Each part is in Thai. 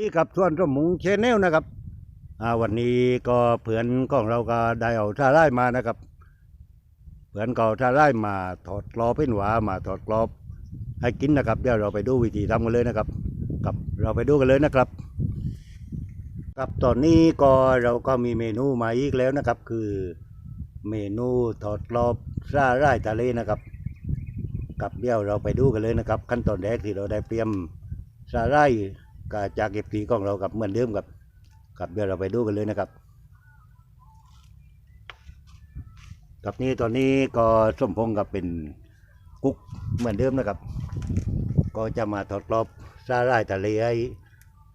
นี่กับส่วนสมุงเชนแนลนะครับวันนี้ก็เพื่อนของเราก็ได้เอาท่าไล่มานะครับเพื่อนก็เอท่าไล่มาถอดกรอบเป็นหวามาถอดกรอบให้กินนะครับเดี๋ยวเราไปดูวิธีทำกันเลยนะครับ กับเราไปดูกันเลยนะครับ ครับตอนนี้ก็เราก็มีเมนูมาอีกแล้วนะครับ คือเมนูถอดกรอบซาไร่ทะเลนะครับ กับเดี๋ยวเราไปดูกันเลยนะครับ ขั้นตอนแรกที่เราได้เตรียมซาไร่ ก็จากเก็บผีของเรากับเหมือนเดิมกับกับเดี๋ยวเราไปดูกันเลยนะครับกับนี้ตอนนี้ก็สมพงกับเป็นกุ๊กเหมือนเดิมนะครับ ก็จะมาทดลองซาร่ายทะเลให้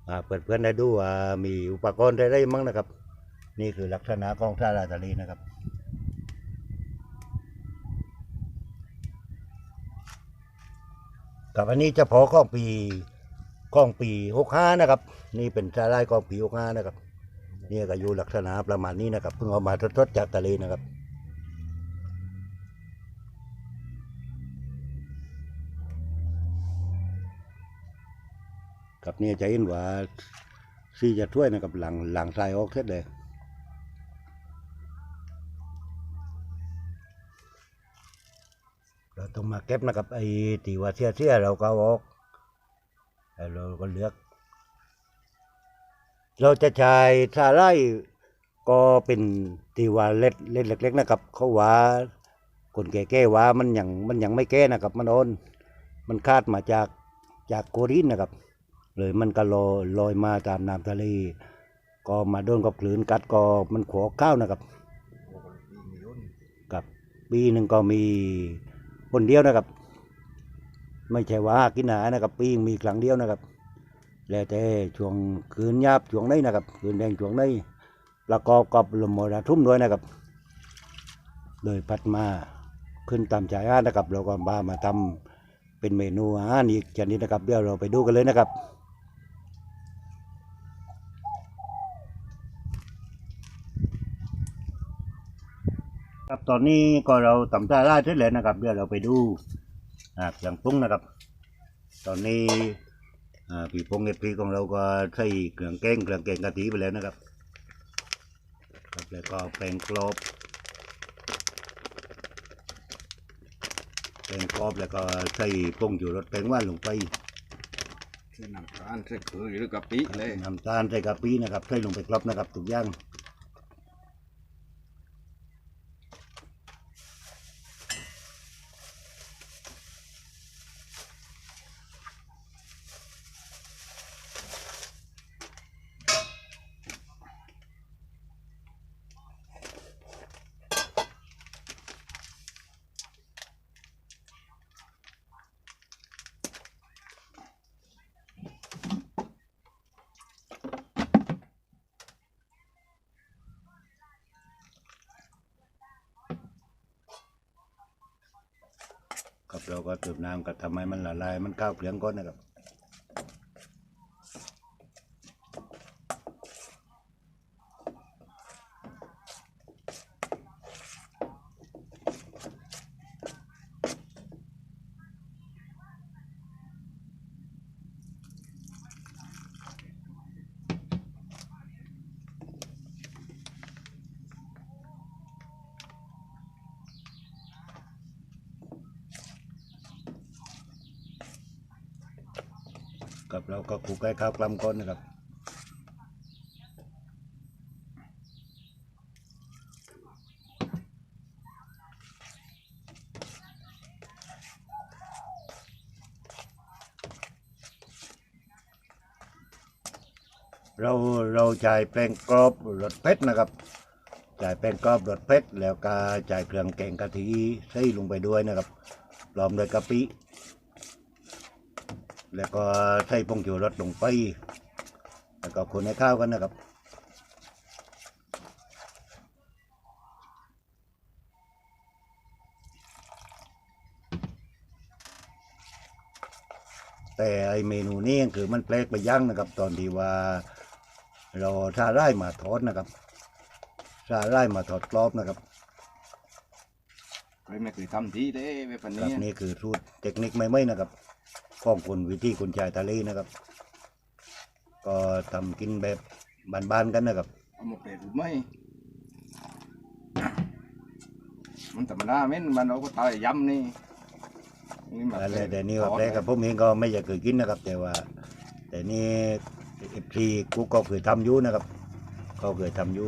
อ่าเปิดเพื่อนได้ดูว่ามีอุปกรณ์อะไรมั่งนะครับ นี่คือลักษณะของซาร่ายทะเลนะครับกับอันนี้เฉพาะของปี กล้องปีหกห้านะครับ นี่เป็นชาไร่กล้องปีหกห้านะครับนี่ก็อยู่ลักษณะประมาณนี้นะครับเพิ่งเอามาทดๆจากทะเลนะครับกับนี่จะเห็นว่าซีจะช่วยนะครับหลังหลังทรายออกเสร็จเลยเราต้องมาเก็บนะครับไอ้ตีว่าเสียเสียเราก็ออก เราก็เลือก เราจะใช้ซาไร่ก็เป็นตีว่าเล็ดเล็ดเล็กๆนะครับ เขาว่าคนแก่ๆว่ามันยังมันยังไม่แก่นะครับ มันอ่อนมันคาดมาจากจากโครินนะครับเลยมันก็ลอยลอยมาตามน้ำทะเลก็มาโดนกับคลื่นกัดก็มันขอข้าวนะครับกับปีหนึ่งก็มีคนเดียวนะครับ ไม่ใช่ว่ากินอาหานะครับ ปีงมีครั้งเดียวนะครับ แล้วแต่ช่วงคืนยาบช่วงนี้นะครับ คืนแดงช่วงนี้ประกอบกับลมมรสุมด้วยนะครับ โดยพัดมาขึ้นตามชายหาดนะครับ เราก็มามาทำเป็นเมนูอาหารอีกชนิดนะครับ เดี๋ยวเราไปดูกันเลยนะครับครับตอนนี้ก็เราตำตาล่าเสร็จแล้วนะครับ เดี๋ยวเราไปดูอ่าเครื่องปรุงนะครับ ตอนนี้อ่าปีพงเอพีของเราก็ใส่เครื่องแกงเครื่องแกงกะทิไปแล้วนะครับครับแล้วก็แป้งกรอบแป้งกรอบแล้วก็ใส่ผงอยู่รสแป้งหว่านลงไปใส่น้ำตาลใส่เกลือหรือกะปิเลยน้ำตาลใส่กะปินะครับใส่ลงไปกรอบนะครับทุกอย่าง เราก็เติมน้ำกับทำให้มันละลายมันเข้าวเกลียงก้อนนะครับ กับเราก็คลุกให้ข้าวกล้ำก้อนนะครับเราเราจ่ายแป้งกรอบรสเผ็ดนะครับจ่ายแป้งกรอบรสเผ็ดแล้วก็จ่ายเครื่องแกงกะทิใส่ลงไปด้วยนะครับพร้อมด้วยกะปิ แล้วก็ใส่ผงชูรสลงไป แล้วก็คนให้ข้าวกันนะครับ แต่ไอเมนูนี้คือมันแปลกไปยั่งนะครับ ตอนที่ว่า เราซาไร่มาทอดนะครับซาไร่มาทอดกรอบนะครับเคยไม่เคยทำทีเด้แบบครันี้บนี่คือสูตรเทคนิคใหม่ๆนะครับ ของคนวิธีคนชายทะเลนะครับ ก็ทำกินแบบบ้านๆกันนะครับ เอามาเปรตหรือไม่ มันธรรมดาเม่นมันเราก็ตายยำนี่นี่มาอะไรแต่นี่ว่าแปลกกับผมเองก็ไม่อยากเคยกินนะครับ แต่ว่า แต่นี่เอฟซีกูก็เคยทำอยู่นะครับก็เคยทำอยู่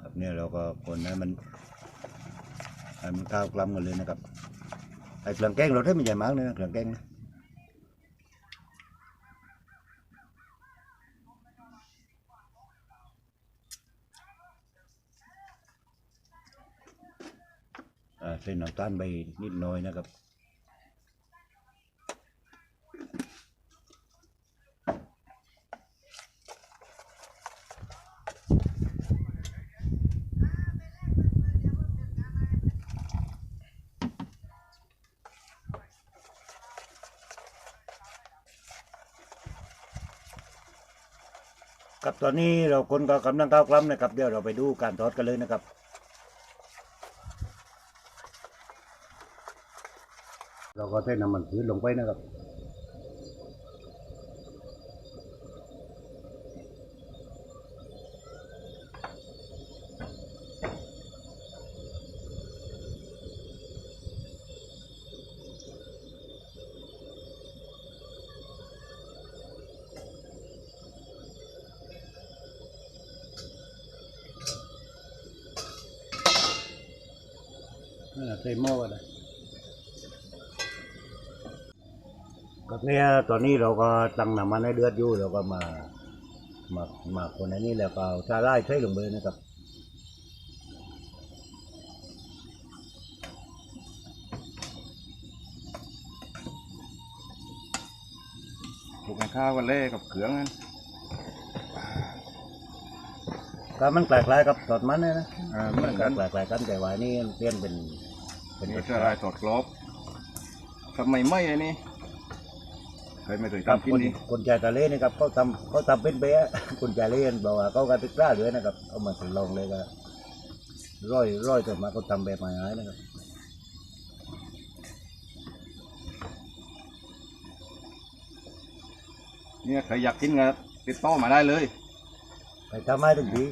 ครับเนี่ยเราก็คนนั้นมันให้มันข้าวกล้ำกันเลยนะครับ ไอ้เครื่องแกงเราได้ไม่ใหญ่มากเลยนะเครื่องแกงนะอ่าใส่น้ำตาลไปนิดหน่อยนะ ครับตอนนี้เราคนก็กำลังก้าวกล้ำนะครับ เดี๋ยวเราไปดูการทอดกันเลยนะครับเราก็เทน้ำมันพืชลงไปนะครับ ใส่หม้อกันนะก็เนี่ยตอนนี้เราก็ตั้งน้ำมันให้เดือดอยู่เราก็มามามาคนอันนี้แล้วก็เอาชาไล่ใส่ลงไปนะครับปลูกข้าวกันเลยกับเขืองนั่นก็มันแปลกๆกับทอดมันเนี่ยนะอ่าเหมือนกันแปลกๆกันแต่ว่านี่เปลี่ยนเป็น เป็นเป็นอะไรตอดกรอบทำไมไม่ไอ้นี่เคยไม่เคยกับทำกินคนนี่คนใจทะเลนี่ครับเขาทำเขาทำเป็นเบ๊ะคนใจทะเลบอกว่าเขาการตึกล้าเลยนะครับเอามาทดลองเลยก็ร้อยร้อยแต่มาเขาทำแบบหายๆนะครับเนี่ยใครอยากกินก็ติดต่อมาได้เลยไปทำให้ถึงที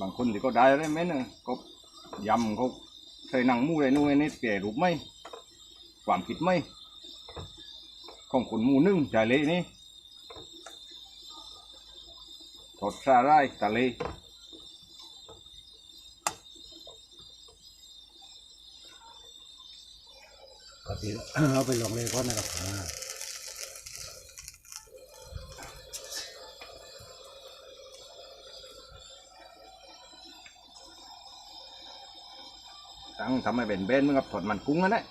บางคนที่ก็ได้เลยไหมเนอะก็ยำเขาใส่หนังมูอะไรนู่นไอ้นี่เปลี่ยรูปไหมความคิดไหมของคนมูนึ่งจ่ายเลยนี่ทอดสาหร่ายทะเลก็เอาไปลองเลยก่อนนะครับ ทั้งทำให้เป็นเบนเหมือนกับถอดมันกุ้งนั่นแหละ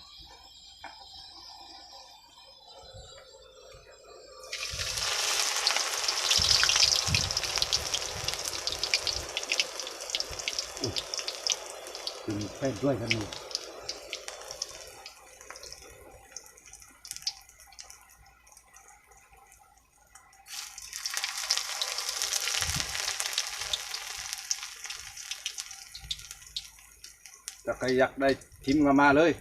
กินแป้งด้วยกันหนู ถ้าใครอยากได้ชิมก็มาเลย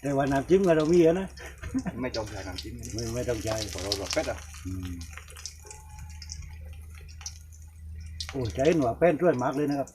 แต่ว่าน้ำจิ้มก็เรามีอะนะไม่จองใช้น้ำจิ้มนะไม่ไม่ต้องใช้ของเราหลอกเป็ดอะอืมโอ้ใจหนูแป้นช่วยมากเลยนะครับ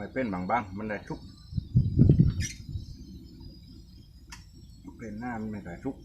ม่เป็นบางบ้างมันได้ทุก เป็นหน้ามันไม่ได้ทุก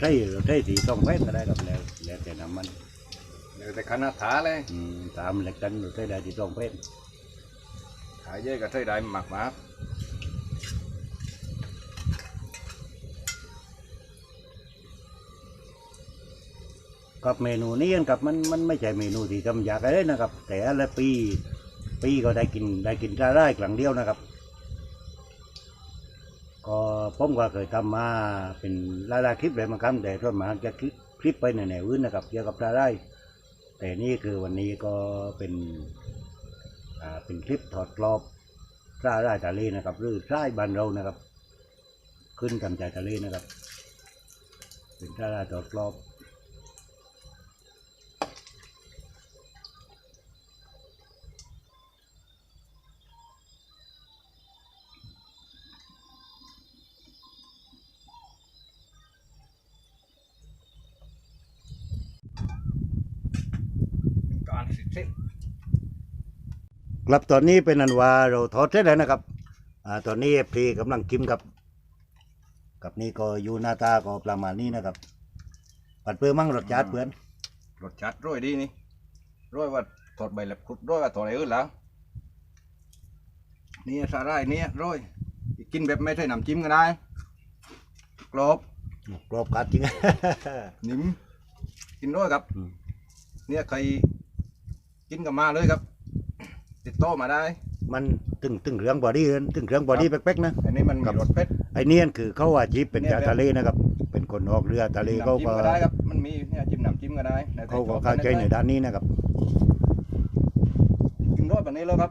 ใช้เราใช้สีต้องแป้นก็ได้ครับแล้วแล้วแต่น้ำมันเหลือแต่คณะถาเลยอืมตามเหล็กกันเราใช้ได้สีต้องแป้นขายเยอะก็ใช้ได้หมักมากกับเมนูนี้กับมันมันไม่ใช่เมนูที่ทำยากอะไรนะครับ แต่ละปี ปีก็ได้กินได้กินปลาได้ครั้งเดียวนะครับก็ ผมก็เคยทำมาเป็นหลายๆคลิปเลยมาครับแต่ส่วนมากจะคลิปคลิปไปในแนวอื่นนะครับเกี่ยวกับปลาได้ แต่นี่คือวันนี้ก็เป็นอ่าเป็นคลิปถอดกรอบปลาได้ทะเลนะครับ หรือปลาบ้านเรานะครับ ขึ้นกำใจทะเลนะครับ เป็นปลาได้ถอดกรอบ เป็นการสิทธิ์เส้น ครับตอนนี้เป็นอันว่าเราทอดเสร็จแล้วนะครับอ่าตอนนี้พรีกำลังกิมกับกับนี่ก็อยู่หน้าตาก็ประมาณนี้นะครับปัดเปื้อมั่งรสชาติเพื่อนรสชาติร้อยดีนี่ร้อยว่าถอดใบเล็บครุดร้อยว่าถอดอะไรอื่นแล้วนี่สาหร่ายเนี่ยร้อยกินแบบไม่ใช่น้ำจิ้มก็ได้กรอบกรอบกัดจริงนิ่มกินร้อยครับอืมเนี่ยใครกินกับมาเลยครับ ติดต่อมาได้ มันตึงตึงเครื่องบอดี้เอิ้นตึงเครื่องบอดี้เป๊กๆนะอันนี้มันครัมีบรสเผ็ด ไอ้เนี่ยคือเขาอาชีพเป็นเนี่ยจ่าทะเลนะครับ เป็นคนออกเรือทะเลเขาน้ำจิ้ก็มก็ได้ครับ มันมีเนี่ยจิ้มน้ำจิ้มก็ได้แล้วแต่เขาก็ชอบเข้าใจในได้ด้านนี้นะครับกินร้อยแบบนี้แล้วครับ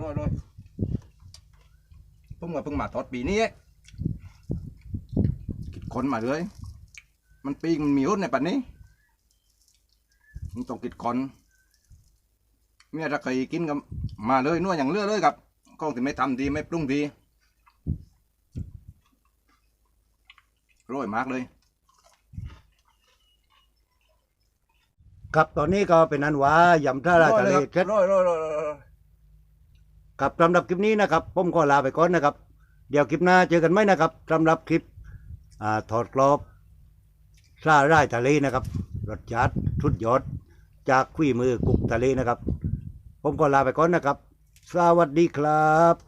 ร้อยร้อยเพิ่งมาเพิ่งมาทอดปีนี้คิดคนมาเลย มันปีกมันมีหุ้นในปันนี้มันต้องกิดคน เมียถ้าเคยกินก็มาเลยนัวอย่างเลือเลยครับกล้องที่ไม่ทำดีไม่ปรุงดีร้อยมากเลย ครับตอนนี้ก็เป็นอันว่ายำท่าราทะเลเสร็จร้อยร้อยร้อยร้อยร้อยครับสำหรับคลิปนี้นะครับผมก็ลาไปก่อนนะครับ เดี๋ยวคลิปหน้าเจอกันไหมนะครับสำหรับคลิปอ่าถอดกรอบซาร่ายทะเลนะครับรสชาติสุดยอดจากขุยมือกุกทะเลนะครับ ผมก็ลาไปก่อนนะครับ สวัสดีครับ